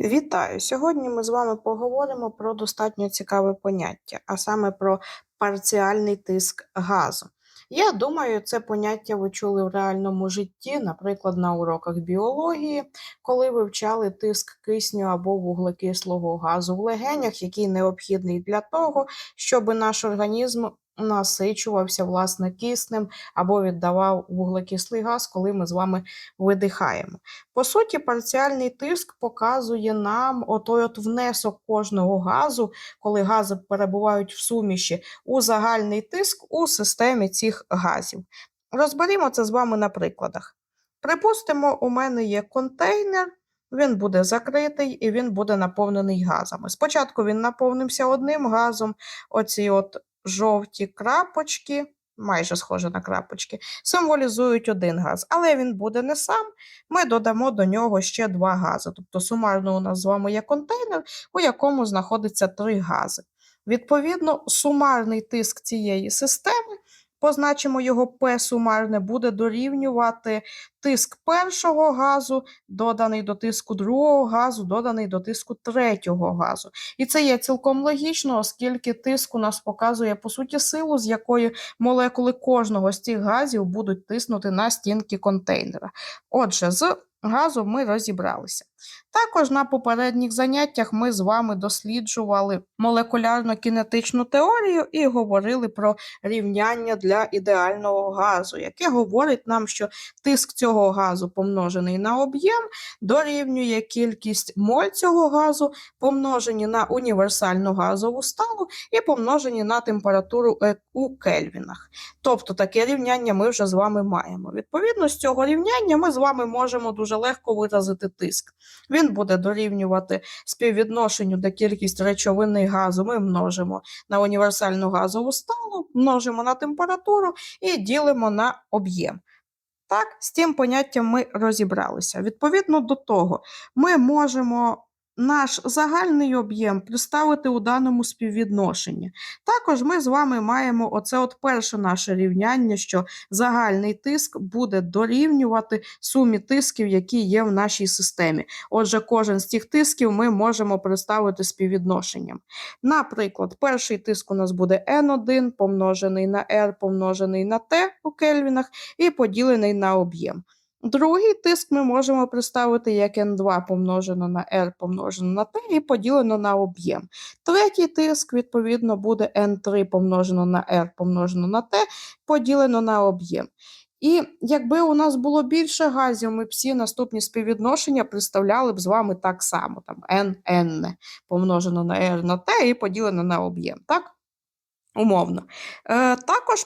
Вітаю! Сьогодні ми з вами поговоримо про достатньо цікаве поняття, а саме про парціальний тиск газу. Я думаю, це поняття ви чули в реальному житті, наприклад, на уроках біології, коли вивчали тиск кисню або вуглекислого газу в легенях, який необхідний для того, щоб наш організм насичувався власне киснем або віддавав вуглекислий газ, коли ми з вами видихаємо. По суті, парціальний тиск показує нам отой от внесок кожного газу, коли гази перебувають в суміші, у загальний тиск у системі цих газів. Розберімо це з вами на прикладах. Припустимо, у мене є контейнер. Він буде закритий і він буде наповнений газами. Спочатку він наповнився одним газом, оці от жовті крапочки, майже схоже на крапочки, символізують один газ, але він буде не сам. Ми додамо до нього ще два гази. Тобто сумарно у нас з вами є контейнер, у якому знаходиться три гази. Відповідно, сумарний тиск цієї системи позначимо його П сумарне, буде дорівнювати тиск першого газу, доданий до тиску другого газу, доданий до тиску третього газу. І це є цілком логічно, оскільки тиск у нас показує, по суті, силу, з якої молекули кожного з цих газів будуть тиснути на стінки контейнера. Отже, з газом ми розібралися. Також на попередніх заняттях ми з вами досліджували молекулярно-кінетичну теорію і говорили про рівняння для ідеального газу, яке говорить нам, що тиск цього газу помножений на об'єм дорівнює кількість моль цього газу, помножені на універсальну газову сталу і помножені на температуру е, у кельвінах. Тобто таке рівняння ми вже з вами маємо. Відповідно, з цього рівняння ми з вами можемо дуже легко виразити тиск. Він буде дорівнювати співвідношенню, де кількість речовини газу ми множимо на універсальну газову сталу, множимо на температуру і ділимо на об'єм. Так, з цим поняттям ми розібралися. Відповідно до того, ми можемо наш загальний об'єм представити у даному співвідношенні. Також ми з вами маємо оце от перше наше рівняння, що загальний тиск буде дорівнювати сумі тисків, які є в нашій системі. Отже, кожен з цих тисків ми можемо представити співвідношенням. Наприклад, перший тиск у нас буде N1 помножений на R помножений на T у кельвінах і поділений на об'єм. Другий тиск ми можемо представити як N2 помножено на R помножено на T і поділено на об'єм. Третій тиск, відповідно, буде N3 помножено на R помножено на T, поділено на об'єм. І якби у нас було більше газів, ми б всі наступні співвідношення представляли б з вами так само: там N, помножено на R на T і поділено на об'єм. так? Умовно. Е, Також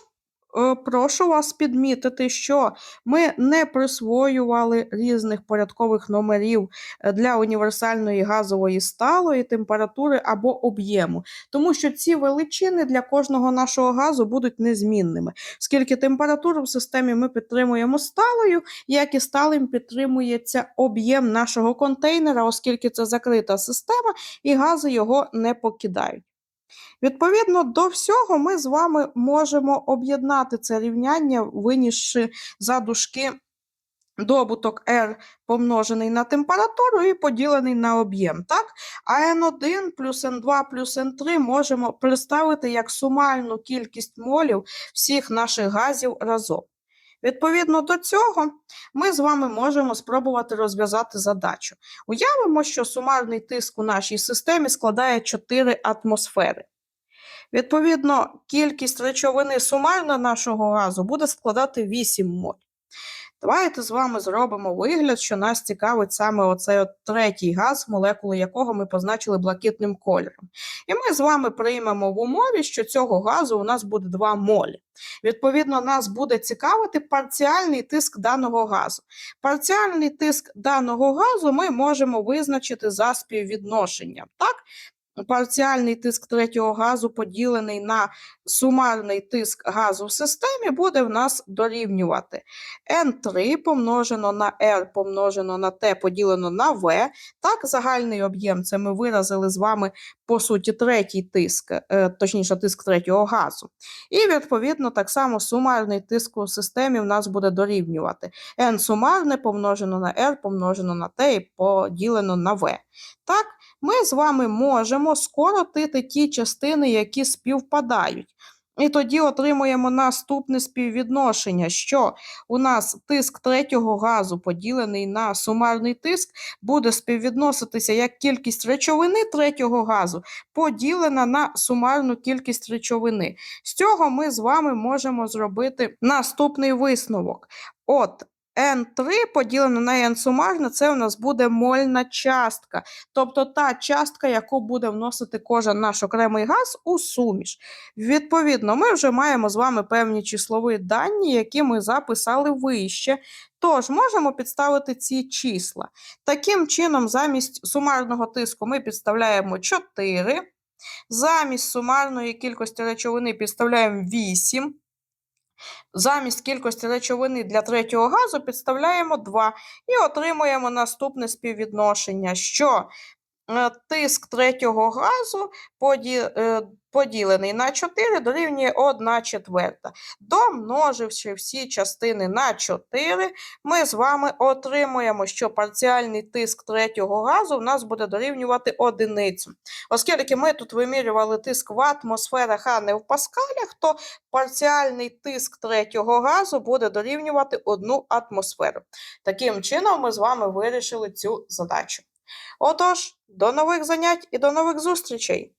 прошу вас підмітити, що ми не присвоювали різних порядкових номерів е, для універсальної газової сталої температури або об'єму, тому що ці величини для кожного нашого газу будуть незмінними, оскільки температуру в системі ми підтримуємо сталою, як і сталим підтримується об'єм нашого контейнера, оскільки це закрита система, і гази його не покидають. Відповідно до всього, ми з вами можемо об'єднати це рівняння, винісши за дужки добуток R помножений на температуру і поділений на об'єм. так? А N1 плюс N2 плюс N3 можемо представити як сумальну кількість молів всіх наших газів разом. Відповідно до цього, ми з вами можемо спробувати розв'язати задачу. Уявимо, що сумарний тиск у нашій системі складає 4 атмосфери. Відповідно, кількість речовини сумарна нашого газу буде складати 8 моль. Давайте з вами зробимо вигляд, що нас цікавить саме оцей от третій газ, молекули якого ми позначили блакитним кольором. І ми з вами приймемо в умові, що цього газу у нас буде 2 молі. Відповідно, нас буде цікавити парціальний тиск даного газу. Парціальний тиск даного газу ми можемо визначити за співвідношенням. Так? Парціальний тиск третього газу поділений на сумарний тиск газу в системі буде в нас дорівнювати N3 помножено на R помножено на T поділено на V. Так, загальний об'єм це ми виразили з вами, по суті, третій тиск, е, точніше, тиск третього газу. І, відповідно, так само сумарний тиск у системі в нас буде дорівнювати N сумарне помножено на R помножено на T і поділено на V. Так, ми з вами можемо скоротити ті частини, які співпадають. І тоді отримуємо наступне співвідношення, що у нас тиск третього газу поділений на сумарний тиск буде співвідноситися як кількість речовини третього газу поділена на сумарну кількість речовини. З цього ми з вами можемо зробити наступний висновок. От N3 поділено на N сумарне, це у нас буде мольна частка, тобто та частка, яку буде вносити кожен наш окремий газ у суміш. Відповідно, ми вже маємо з вами певні числові дані, які ми записали вище. Тож можемо підставити ці числа. Таким чином, замість сумарного тиску ми підставляємо 4, замість сумарної кількості речовини підставляємо 8. Замість кількості речовини для третього газу підставляємо 2 і отримуємо наступне співвідношення, що тиск третього газу е, поділений на 4 дорівнює 1 четверта. Домноживши всі частини на 4, ми з вами отримуємо, що парціальний тиск третього газу в нас буде дорівнювати одиницю. Оскільки ми тут вимірювали тиск в атмосферах, а не в паскалях, то парціальний тиск третього газу буде дорівнювати 1 атмосферу. Таким чином, ми з вами вирішили цю задачу. Отож, до нових занять і до нових зустрічей!